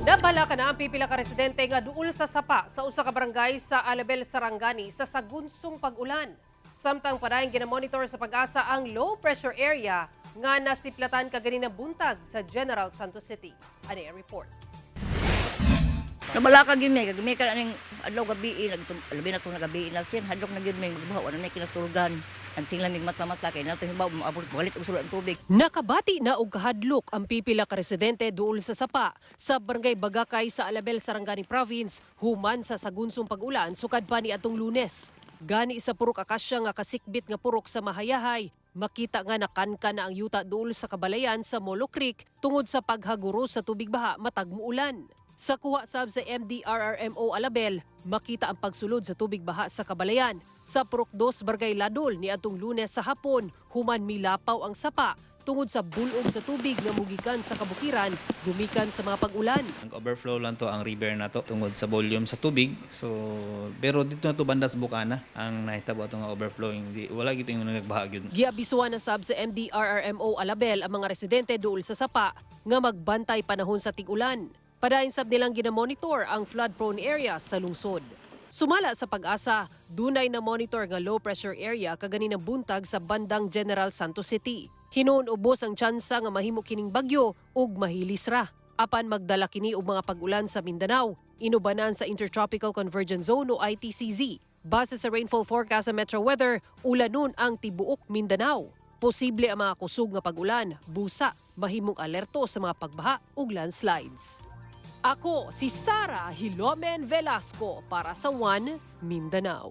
Nabala ka na ang pipila ka residente nga duol sa sapa sa usa ka barangay sa Alabel, Sarangani sa sagunsong pag-ulan. Samtang padayong ginamonitor sa pag-asa ang low pressure area nga nasiplatan kagani na buntag sa General Santos City. Ano report? Nabala ka gyud may kagmi ka ning adlaw gabi nagtum labi na tong gabi na sin hadlok na gyud may magbuha wala na kinatulgan. Ang tinglan ning mata-mata kay nato hibaw balit og ang tubig. Nakabati na og kahadlok ang pipila ka residente duol sa sapa sa barangay Bagakay sa Alabel, Sarangani Province human sa sagunsong pag-ulan. Sukad pa ni atong Lunes. Gani sa purok akasya nga kasikbit nga purok sa Mahayahay, makita nga nakanka na ang yuta duol sa kabalayan sa Molo Creek tungod sa paghaguro sa tubig baha matag muulan. Sa kuha sab sa MDRRMO Alabel, makita ang pagsulod sa tubig baha sa kabalayan. Sa 2 Barangay Ladol ni atong Lunes sa hapon, human milapaw ang sapa tungod sa bulog sa tubig nga mugikan sa kabukiran gumikan sa mga pag-ulan. Nag-overflow lang to ang river na to tungod sa volume sa tubig. So, pero dito na to bandas bukana ang nahitabo ato nga overflowing. Di, wala gito yung nagbahag yun. Giabisuan na sab sa MDRRMO Alabel ang mga residente duol sa sapa nga magbantay panahon sa tig-ulan. Padayon sab nilang ginamonitor ang flood-prone area sa lungsod. Sumala sa pag-asa, dunay na monitor nga low pressure area kagani ng buntag sa bandang General Santos City. Hinuon ubos ang tsansa nga mahimo kining bagyo ug mahilis ra. Apan magdala kini og mga pag-ulan sa Mindanao, inubanan sa Intertropical Convergence Zone o ITCZ. Base sa rainfall forecast sa Metro Weather, ulanon ang tibuok Mindanao. Posible ang mga kusog nga pag-ulan, busa, mahimong alerto sa mga pagbaha ug landslides. Ako si Sara Hilomen Velasco para sa One Mindanao.